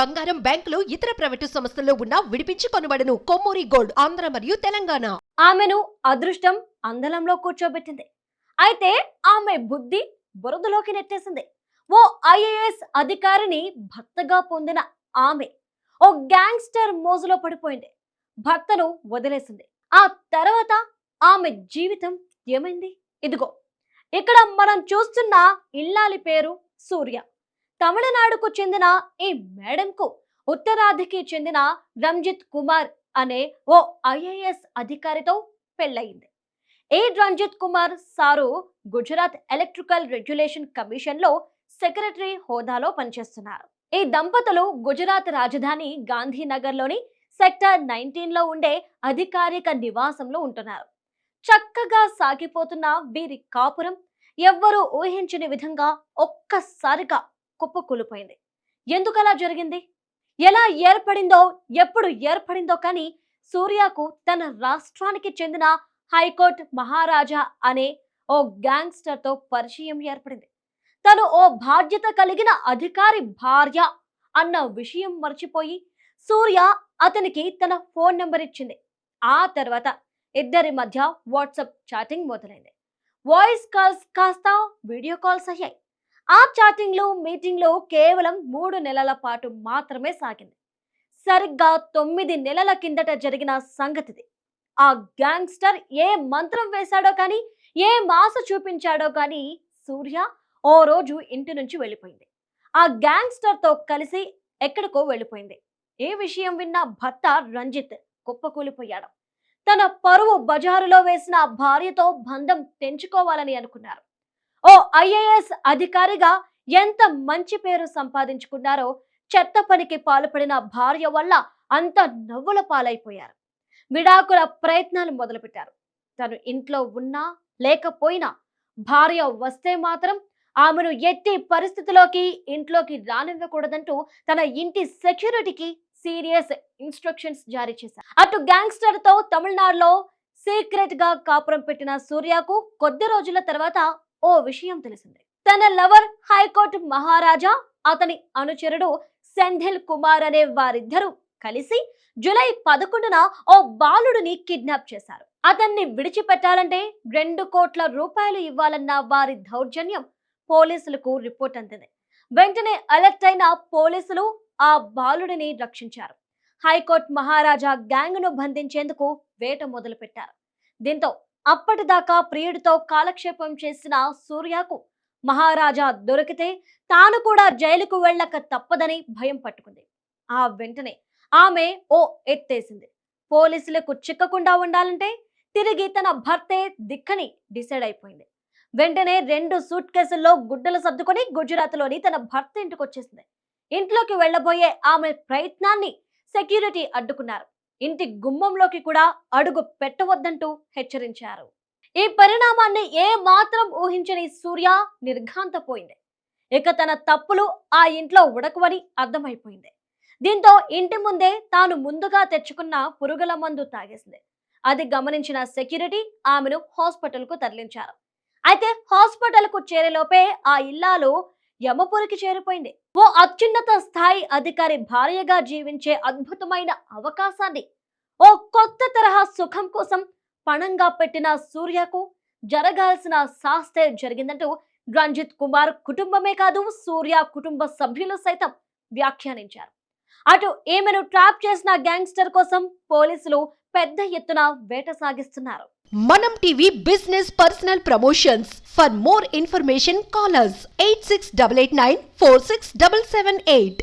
బంగారం బ్యాంకులు ఇతర ప్రైవేటు సంస్థల్లో ఉన్న విడిపించి కొనబడను. కొమ్మూరి గోల్డ్ ఆంధ్ర మరియు తెలంగాణ. ఆమెను అదృష్టం అందలంలో కూర్చోబెట్టింది. అయితే ఆమె బుద్ధి బురదలోకి నెట్టేసింది. ఓ ఐఏఎస్ అధికారిని భర్తగా పొందిన ఆమె ఓ గ్యాంగ్స్టర్ మోజులో పడిపోయింది. భర్తను వదిలేసింది. ఆ తర్వాత ఆమె జీవితం ఏమైంది? ఇదిగో ఇక్కడ మనం చూస్తున్న ఇల్లాలి పేరు సూర్య. తమిళనాడుకు చెందిన ఈ మేడంకు ఉత్తరాదికి చెందిన రంజిత్ కుమార్ అనే ఓ ఐఏఎస్ అధికారితో పెళ్ళయింది. ఈ Ranjith Kumar sir Gujarat electrical regulation కమిషన్లో సెక్రటరీ హోదాలో పనిచేస్తున్నారు. ఈ దంపతులు గుజరాత్ రాజధాని గాంధీనగర్లోని సెక్టర్ నైన్టీన్లో ఉండే అధికారిక నివాసంలో ఉంటున్నారు. చక్కగా సాగిపోతున్న వీరి కాపురం ఎవ్వరూ ఊహించని విధంగా ఒక్కసారిగా కుప్పకూలిపోయింది ఎందుకలా జరిగింది? ఎలా ఏర్పడిందో ఎప్పుడు ఏర్పడిందో కానీ సూర్యకు తన రాష్ట్రానికి చెందిన హైకోర్టు మహారాజా అనే ఓ గ్యాంగ్స్టర్తో పరిచయం ఏర్పడింది. తను ఓ బాధ్యత కలిగిన అధికారి భార్య అన్న విషయం మర్చిపోయి సూర్య అతనికి తన ఫోన్ నెంబర్ ఇచ్చింది. ఆ తర్వాత ఇద్దరి మధ్య వాట్సాప్ చాటింగ్ మొదలైంది. వాయిస్ కాల్స్ కాస్త వీడియో కాల్స్ అయ్యాయి. ఆ చాటింగ్లు మీటింగ్లు కేవలం మూడు నెలల పాటు మాత్రమే సాగింది. సరిగ్గా తొమ్మిది నెలల కిందట జరిగిన సంగతిది. ఆ గ్యాంగ్స్టర్ ఏ మంత్రం వేశాడో కానీ ఏ మాస చూపించాడో కానీ సూర్య ఓ రోజు ఇంటి నుంచి వెళ్ళిపోయింది. ఆ గ్యాంగ్స్టర్తో కలిసి ఎక్కడికో వెళ్ళిపోయింది. ఏ విషయం విన్న భర్త రంజిత్ కుప్పకూలిపోయాడు. తన పరువు బజారులో వేసిన భార్యతో బంధం తెంచుకోవాలని అనుకున్నారు. ఓ ఐఏఎస్ అధికారిగా ఎంత మంచి పేరు సంపాదించుకున్నారో చెత్త పనికి పాల్పడిన భార్య వల్ల అంత నవ్వుల పాలైపోయారు. విడాకుల ప్రయత్నాలు మొదలుపెట్టారు. తను ఇంట్లో ఉన్నా లేకపోయినా భార్య వస్తే మాత్రం ఆమెను ఎట్టి పరిస్థితిలోకి ఇంట్లోకి రానివ్వకూడదంటూ తన ఇంటి సెక్యూరిటీకి సీరియస్ ఇన్స్ట్రక్షన్స్ జారీ చేశారు. అటు గ్యాంగ్స్టర్తో తమిళనాడులో సీక్రెట్గా కాపురం పెట్టిన సూర్యకు కొద్ది రోజుల తర్వాత ఓ విషయం తెలిసింది. తన లవర్ హైకోర్టు మహారాజా అతని అనుచరుడు సెంధిల్ కుమార్ అనే వారిద్దరూ కలిసి జూలై పదకొండున ఓ బాలుడిని కిడ్నాప్ చేశారు. అతన్ని విడిచిపెట్టాలంటే రెండు కోట్ల రూపాయలు ఇవ్వాలన్న వారి దౌర్జన్యం పోలీసులకు రిపోర్ట్ అందింది. వెంటనే అలర్ట్ అయిన పోలీసులు ఆ బాలుడిని రక్షించారు. హైకోర్టు మహారాజా గ్యాంగ్ను బంధించేందుకు వేట మొదలుపెట్టారు. దీంతో అప్పటిదాకా ప్రియుడితో కాలక్షేపం చేసిన సూర్యకు మహారాజా దొరికితే తాను కూడా జైలుకు వెళ్ళక తప్పదని భయం పట్టుకుంది. ఆ వెంటనే ఆమె ఓ ఎత్తేసింది. పోలీసులకు చిక్కకుండా ఉండాలంటే తిరిగి తన భర్తే దిక్కని డిసైడ్ అయిపోయింది. వెంటనే రెండు సూట్ కేసుల్లో గుడ్డలు సర్దుకొని గుజరాత్లోని తన భర్త ఇంటికి వచ్చేసింది ఇంట్లోకి వెళ్ళబోయే ఆమె ప్రయత్నాన్ని సెక్యూరిటీ అడ్డుకున్నారు. ఇంటి గుమ్మంలోకి కూడా అడుగు పెట్టవద్దంటూ హెచ్చరించారు. ఈ పరిణామాన్ని ఏ మాత్రం ఊహించని సూర్య నిర్ఘాంతపోయింది. ఇక తన తప్పులు ఆ ఇంట్లో ఉడకవని అర్థమైపోయింది. దీంతో ఇంటి ముందే తాను ముందుగా తెచ్చుకున్న పురుగుల మందు తాగేసింది. అది గమనించిన సెక్యూరిటీ ఆమెను హాస్పిటల్కు తరలించారు. అయితే హాస్పిటల్కు చేరేలోపే ఆ ఇల్లాలు యమపురికి చేరిపోయింది. ఓ అత్యున్నత స్థాయి అధికారి భార్యగా జీవించే అద్భుతమైన అవకాశాన్ని ఓ కొత్త తరహా సుఖం కోసం పణంగా పెట్టిన సూర్యకు జరగాల్సిన శాస్తే జరిగిందంటూ రంజిత్ కుమార్ కుటుంబమే కాదు సూర్య కుటుంబ సభ్యులు సైతం వ్యాఖ్యానించారు. అటు ఈమెను ట్రాప్ చేసిన గ్యాంగ్స్టర్ కోసం పోలీసులు పెద్ద ఎత్తున వేట సాగిస్తున్నారు. మనం TV business personal promotions. For more information, call us 86889 46778.